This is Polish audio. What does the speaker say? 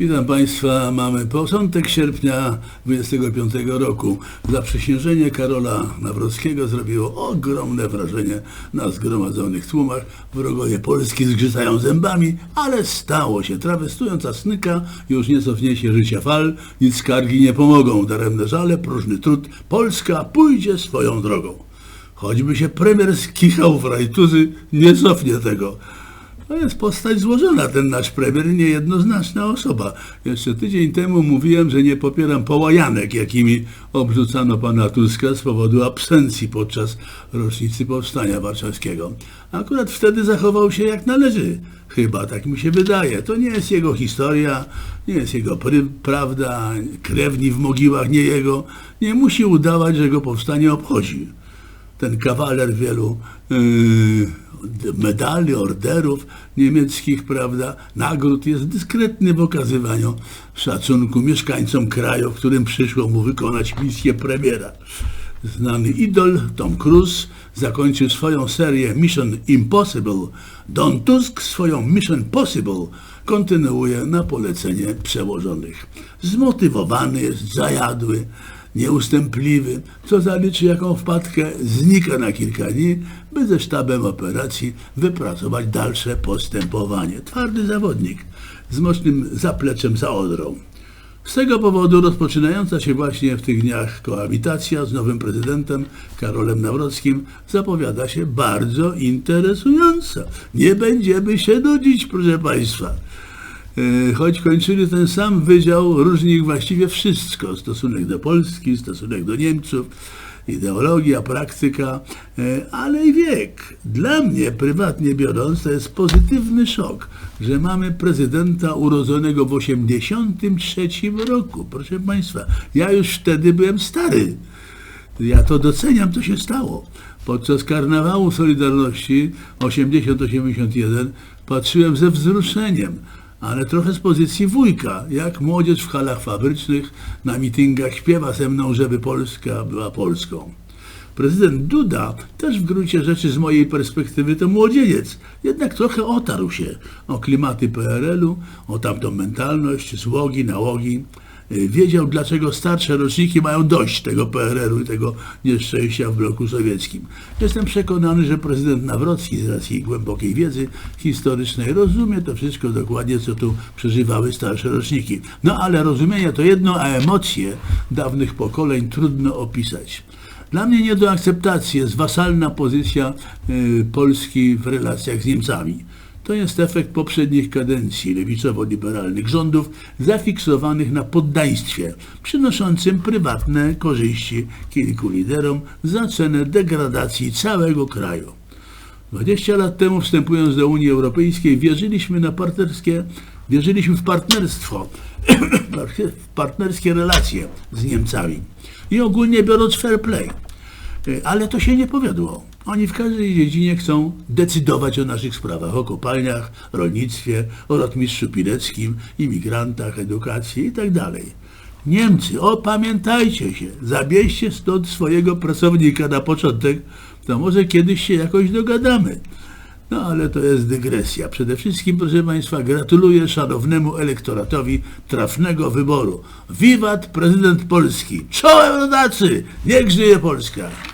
Witam Państwa. Mamy początek sierpnia 25 roku. Zaprzysiężenie Karola Nawrockiego zrobiło ogromne wrażenie na zgromadzonych tłumach. Wrogowie Polski zgrzytają zębami, ale stało się. Trawestując Asnyka, już nie cofniecie życia fal, nic skargi nie pomogą. Daremne żale, próżny trud. Polska pójdzie swoją drogą. Choćby się premier skichał w rajtuzy, nie cofnie tego. To jest postać złożona, ten nasz premier, niejednoznaczna osoba. Jeszcze tydzień temu mówiłem, że nie popieram połajanek, jakimi obrzucano pana Tuska z powodu absencji podczas rocznicy Powstania Warszawskiego. Akurat wtedy zachował się jak należy. Chyba tak mi się wydaje. To nie jest jego historia, nie jest jego prawda, krewni w mogiłach nie jego. Nie musi udawać, że go powstanie obchodzi ten kawaler wielu yy, medali, orderów niemieckich, prawda, nagród jest dyskretny w okazywaniu szacunku mieszkańcom kraju, w którym przyszło mu wykonać misję premiera. Znany idol Tom Cruise zakończył swoją serię Mission Impossible. Don Tusk swoją Mission Possible kontynuuje na polecenie przełożonych. Zmotywowany jest, zajadły, nieustępliwy, co zaliczy jaką wpadkę, znika na kilka dni, by ze sztabem operacji wypracować dalsze postępowanie. Twardy zawodnik z mocnym zapleczem za odrą. Z tego powodu rozpoczynająca się właśnie w tych dniach koabitacja z nowym prezydentem Karolem Nawrockim zapowiada się bardzo interesująca. Nie będziemy się nudzić, proszę Państwa. E, choć kończyli ten sam wydział, różni właściwie wszystko. Stosunek do Polski, stosunek do Niemców, ideologia, praktyka, e, ale i wiek. Dla mnie, prywatnie biorąc, to jest pozytywny szok, że mamy prezydenta urodzonego w 83 roku. Proszę Państwa, ja już wtedy byłem stary. Ja to doceniam, co się stało. Podczas karnawału Solidarności 80-81 patrzyłem ze wzruszeniem, ale trochę z pozycji wujka, jak młodzież w halach fabrycznych na mityngach śpiewa ze mną, żeby Polska była Polską. Prezydent Duda też w gruncie rzeczy z mojej perspektywy to młodzieniec, jednak trochę otarł się o klimaty PRL-u, o tamtą mentalność, złogi, nałogi. Y, Wiedział, dlaczego starsze roczniki mają dość tego PRL-u i tego nieszczęścia w bloku sowieckim. Jestem przekonany, że prezydent Nawrocki z racji głębokiej wiedzy historycznej rozumie to wszystko dokładnie, co tu przeżywały starsze roczniki. No ale rozumienie to jedno, a emocje dawnych pokoleń trudno opisać. Dla mnie nie do akceptacji jest wasalna pozycja y, Polski w relacjach z Niemcami. To jest efekt poprzednich kadencji lewicowo-liberalnych rządów zafiksowanych na poddaństwie, przynoszącym prywatne korzyści kilku liderom za cenę degradacji całego kraju. 20 lat temu wstępując do Unii Europejskiej wierzyliśmy na partnerskie, wierzyliśmy w partnerstwo, w partnerskie relacje z Niemcami i ogólnie biorąc fair play. Y, Ale to się nie powiodło. Oni w każdej dziedzinie chcą decydować o naszych sprawach, o kopalniach, rolnictwie, o rotmistrzu pileckim, imigrantach, edukacji itd. Niemcy, opamiętajcie się, zabierzcie stąd swojego pracownika na początek, to może kiedyś się jakoś dogadamy. No ale to jest dygresja. Przede wszystkim, proszę Państwa, gratuluję szanownemu elektoratowi trafnego wyboru. Wiwat prezydent Polski. Czołem rodacy! Niech żyje Polska!